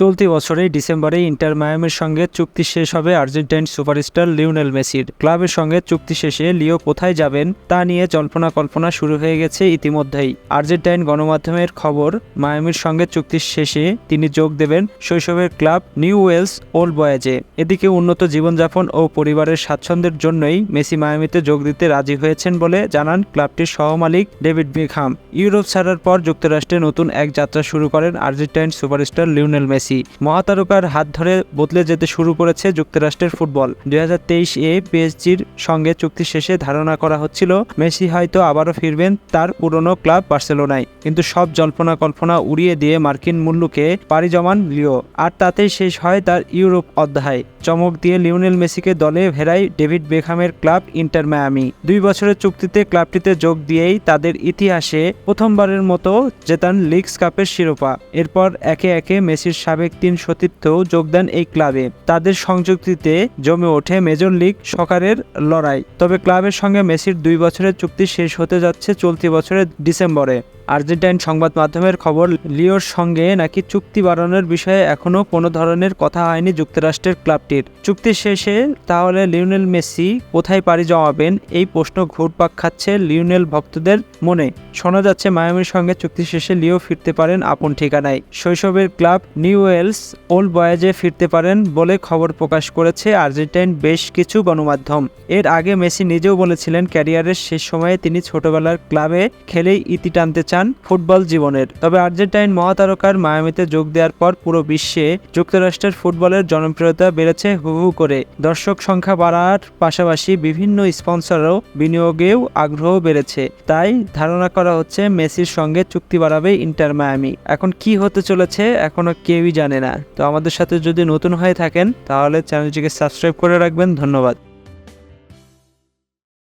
চলতি বছরেই ডিসেম্বরে ইন্টার মায়ামির সঙ্গে চুক্তি শেষ হবে আর্জেন্টাইন সুপারস্টার লিওনেল মেসির। ক্লাবের সঙ্গে চুক্তি শেষে লিও কোথায় যাবেন তা নিয়ে জল্পনা কল্পনা শুরু হয়ে গেছে ইতিমধ্যেই। আর্জেন্টাইন গণমাধ্যমের খবর, মায়ামির সঙ্গে চুক্তি শেষে তিনি যোগ দেবেন শৈশবের ক্লাব নিউ ওয়েলস ওল্ড বয়েজে। এদিকে উন্নত জীবনযাপন ও পরিবারের স্বাচ্ছন্দ্যের জন্যই মেসি মায়ামিতে যোগ দিতে রাজি হয়েছেন বলে জানান ক্লাবটির সহমালিক ডেভিড বিখাম ইউরোপ ছাড়ার পর যুক্তরাষ্ট্রে নতুন এক যাত্রা শুরু করেন আর্জেন্টাইন সুপারস্টার লিওনেল মেসি। মহাতারকার হাত ধরে বদলে যেতে শুরু করেছে যুক্তরাষ্ট্রের ফুটবল। দুই এ পিএসজির সঙ্গে চুক্তি শেষে ধারণা করা হচ্ছিল, মেসি হয়তো আবারও ফিরবেন তার পুরনো ক্লাব বার্সেলোনায়। কিন্তু সব জল্পনা কল্পনা উড়িয়ে দিয়ে মার্কিন মূল্যকে পাড়ি জমান লিও। আর তাতেই শেষ হয় তার ইউরোপ অধ্যায়। চমক দিয়ে লিওনেল মেসিকে দলে ভেড়ায় ডেভিড বেখামের ক্লাব ইন্টার মায়ামি। দুই বছরের চুক্তিতে ক্লাবটিতে যোগ দিয়েই তাদের ইতিহাসে প্রথমবারের মতো জেতান লিগস কাপের শিরোপা। এরপর একে একে মেসির সাবেক তিন সতীর্থ যোগ দেন এই ক্লাবে। তাদের সংযুক্তিতে জমে ওঠে মেজর লিগ সকারের লড়াই। তবে ক্লাবের সঙ্গে মেসির দুই বছরের চুক্তি শেষ হতে যাচ্ছে চলতি বছরের ডিসেম্বরে। আর্জেন্টাইন সংবাদ মাধ্যমের খবর, লিওর সঙ্গে নাকি চুক্তি বাড়ানোর বিষয়ে এখনও কোনো ধরনের কথা হয়নি যুক্তরাষ্ট্রের ক্লাবটির। চুক্তি শেষে তাহলে লিওনেল মেসি কোথায় পাড়ি জমাবেন? এই প্রশ্ন ঘুরপাক খাচ্ছে লিওনেল ভক্তদের মনে। শোনা যাচ্ছে মায়ামির সঙ্গে চুক্তি শেষে লিও ফিরতে পারেন আপন ঠিকানায়। শৈশবের ক্লাব নিউ ওয়েলস ওল্ড বয়েজে ফিরতে পারেন বলে খবর প্রকাশ করেছে আর্জেন্টাইন বেশ কিছু গণমাধ্যম। এর আগে মেসি নিজেও বলেছিলেন ক্যারিয়ারের শেষ সময়ে তিনি ছোটবেলার ক্লাবে খেলেই ইতি টানতে চান ফুটবল জীবনের। তবে আর্জেন্টাইন মহাতারকার মায়ামিতে যোগ দেওয়ার পর পুরো বিশ্বে যুক্তরাষ্ট্রের ফুটবলের জনপ্রিয়তা বেড়েছে হু হু করে। দর্শক সংখ্যা বাড়ার পাশাপাশি বিভিন্ন স্পন্সরও বিনিয়োগেও আগ্রহ বেড়েছে। তাই ধারণা করা হচ্ছে মেসির সঙ্গে চুক্তি বাড়াবে ইন্টার মায়ামি। এখন কি হতে চলেছে এখনও কেউই জানে না। তো আমাদের সাথে যদি নতুন হয়ে থাকেন, তাহলে চ্যানেলটিকে সাবস্ক্রাইব করে রাখবেন। ধন্যবাদ।